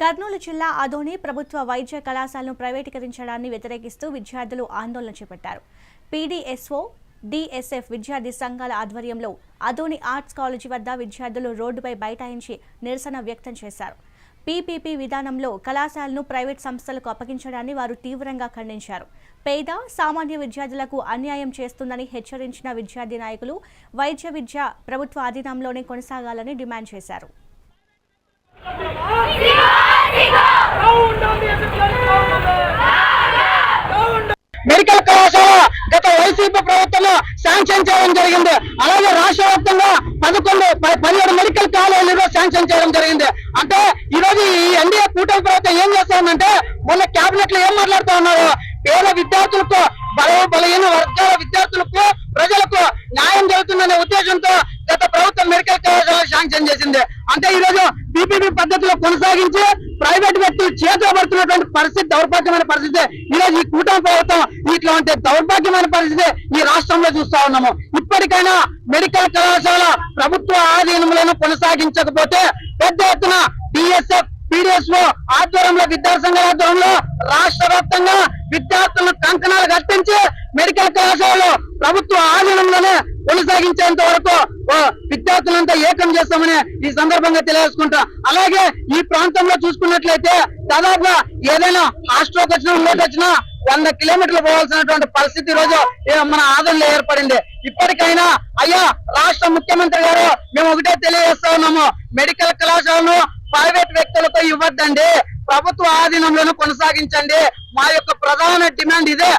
కర్నూలు జిల్లా అదోని ప్రభుత్వ వైద్య కళాశాలను ప్రైవేటీకరించడాన్ని వ్యతిరేకిస్తూ విద్యార్థులు ఆందోళన చేపట్టారు. పీడీఎస్ఓ డిఎస్ఎఫ్ విద్యార్థి సంఘాల ఆధ్వర్యంలో అదోని ఆర్ట్స్ కాలేజీ వద్ద విద్యార్థులు రోడ్డుపై బైఠాయించి నిరసన వ్యక్తం చేశారు. పీపీపీ విధానంలో కళాశాలను ప్రైవేట్ సంస్థలకు అప్పగించడాన్ని వారు తీవ్రంగా ఖండించారు. పేద సామాన్య విద్యార్థులకు అన్యాయం చేస్తుందని హెచ్చరించిన విద్యార్థి నాయకులు వైద్య విద్య ప్రభుత్వ అధీనంలోనే కొనసాగాలని డిమాండ్ చేశారు. మెడికల్ కళాశాల గత వైసీపీ ప్రభుత్వంలో శాంక్షన్ చేయడం జరిగింది. అలాగే రాష్ట్ర వ్యాప్తంగా పదకొండు పదిహేడు మెడికల్ కాలేజీలు శాంక్షన్ చేయడం జరిగింది. అంటే ఈ రోజు ఈ ఎన్డీఏ కూటమి ప్రభుత్వం ఏం చేస్తుందంటే మొన్న కేబినెట్లో ఏం మాట్లాడుతూ ఉన్నారు పేద విద్యార్థులకు బల బలహీన వర్గాల విద్యార్థులకు ప్రజలకు న్యాయం జరుగుతుందనే ఉద్దేశంతో గత ప్రభుత్వం మెడికల్ కళాశాల శాంక్షన్ చేసింది. అంటే ఈ రోజు పీపీపీ పద్ధతిలో కొనసాగించి ప్రైవేట్ వ్యక్తులు చేతిలో పడుతున్నటువంటి పరిస్థితి దౌర్భాగ్యమైన పరిస్థితి. ఈ రోజు ఈ కూటమి ప్రభుత్వం ఇట్లాంటి దౌర్భాగ్యమైన పరిస్థితి ఈ రాష్ట్రంలో చూస్తా ఉన్నాము. ఇప్పటికైనా మెడికల్ కళాశాల ప్రభుత్వ ఆధీనంలోనూ కొనసాగించకపోతే పెద్ద ఎత్తున డిఎస్ఎఫ్ పీడిఎస్ఓ ఆధ్వర్యంలో విద్యాసంఘాల ఆధ్వర్యంలో రాష్ట్ర వ్యాప్తంగా విద్యార్థులను కంకణాలు కట్టించి మెడికల్ కళాశాలలో ప్రభుత్వ ఆధీనంలోనే కొనసాగించేంత వరకు ఓ విద్యార్థులంతా ఏకం చేస్తామని ఈ సందర్భంగా తెలియజేసుకుంటా. అలాగే ఈ ప్రాంతంలో చూసుకున్నట్లయితే దాదాపుగా ఏదైనా హాస్టల్కి వచ్చినా ఇంకోటి వచ్చినా వంద కిలోమీటర్లు పోవాల్సినటువంటి పరిస్థితి రోజు మన ఆదంలో ఏర్పడింది. ఇప్పటికైనా అయ్యా రాష్ట్ర ముఖ్యమంత్రి గారు మేము ఒకటే తెలియజేస్తా ఉన్నాము. మెడికల్ కళాశాలను ప్రైవేట్ వ్యక్తులకు ఇవ్వద్దండి. ప్రభుత్వ ఆధీనంలోనూ కొనసాగించండి. మా యొక్క ప్రధాన డిమాండ్ ఇదే.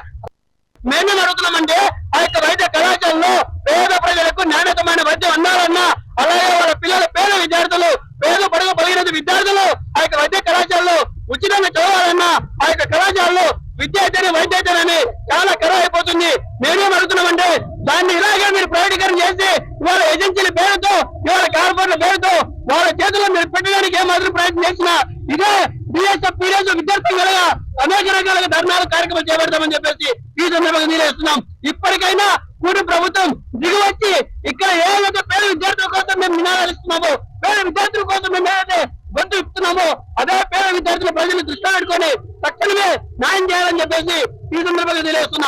మేమేం అడుగుతున్నామంటే ఆ యొక్క వైద్య కళాశాలలో పేద ప్రజలకు నాణ్యతమైన వైద్యం అందాలన్నా అలాగే వాళ్ళ పిల్లల పేద విద్యార్థులు పేద పడుగు పలిగిన విద్యార్థులు ఆ యొక్క వైద్య కళాశాలలో ఉచితంగా చదవాలన్నా ఆ యొక్క కళాశాలలో విద్యార్థిని వైద్యార్థిని చాలా ఖరాబ్ అయిపోతుంది మేమేం అడుగుతున్నామంటే దాన్ని ఇలాగే మీరు ప్రైవేటీకరణ చేసి ఇవాళ ఏజెన్సీల పేరుతో ఇవాళ కార్పొరేట్ల పేరుతో వాళ్ళ చేతుల్లో మీరు పెట్టడానికి ఏమాత్రం ప్రయత్నం చేసినా ఇదే బిఎస్ఎఫ్ పీడిఎస్ విద్యార్థులు కలగా అనేక రకాలుగా ధర్నాలు కార్యక్రమాలు చేపడతామని చెప్పేసి ఈ సందర్భంగా తెలియజేస్తున్నాం ఇప్పటికైనా కూడి ప్రభుత్వం దిగువచ్చి ఇక్కడ ఏ యొక్క పేద విద్యార్థుల కోసం మేము నినాదాలు ఇస్తున్నామో పేద విద్యార్థుల కోసం మేము ఏదైతే గొంతు ఇస్తున్నామో అదే పేద విద్యార్థుల ప్రజలు దృష్టిలో పెట్టుకొని తక్షణమే న్యాయం చేయాలని చెప్పేసి ఈ సందర్భంగా తెలియజేస్తున్నాం.